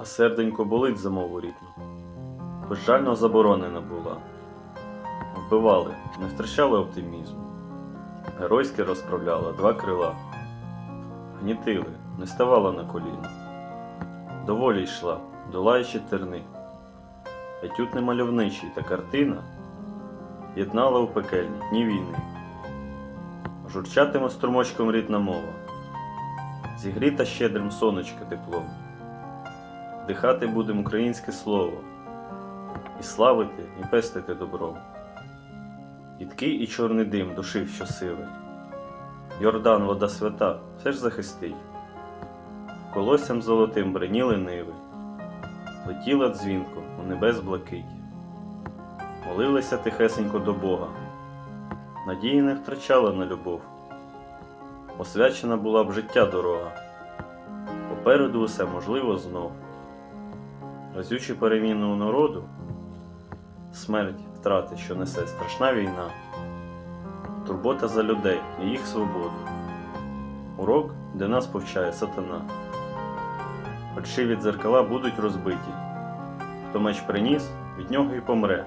а серденько болить за мову рідну. Безжально заборонена була. Вбивали, не втрачали оптимізму. Геройськи розправляла два крила. Гнітили, не ставала на коліна. Доволі йшла, долаючи терни. Етюд немальовничий та картина єднала у пекельні дні війни. Журчатиме струмочком рідна мова, зігріта щедрим сонечка теплом. Дихати будем українське слово, і славити, і пестити добром. Гідкий і чорний дим душив щосили. Йордан, вода свята, все ж захистить. Колоссям золотим бреніли ниви, летіла дзвінко у небес блакить. Молилися тихесенько до Бога, надії не втрачала на любов. Освячена була б життя дорога, попереду усе можливо знов. Разючи переміну народу, смерть втрати, що несе страшна війна, турбота за людей і їх свободу, урок, де нас повчає сатана. Фальшиві дзеркала будуть розбиті, хто меч приніс, від нього й помре,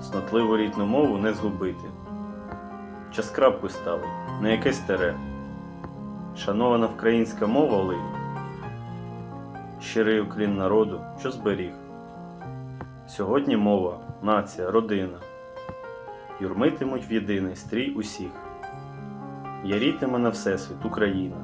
снотливу рідну мову не згубити. Час крапку ставить, не якесь тере. Шанована українська мова линь, щирий уклін народу, що зберіг. Сьогодні мова, нація, родина юрмитимуть в єдиний стрій усіх. Ярітиме на всесвіт Україна,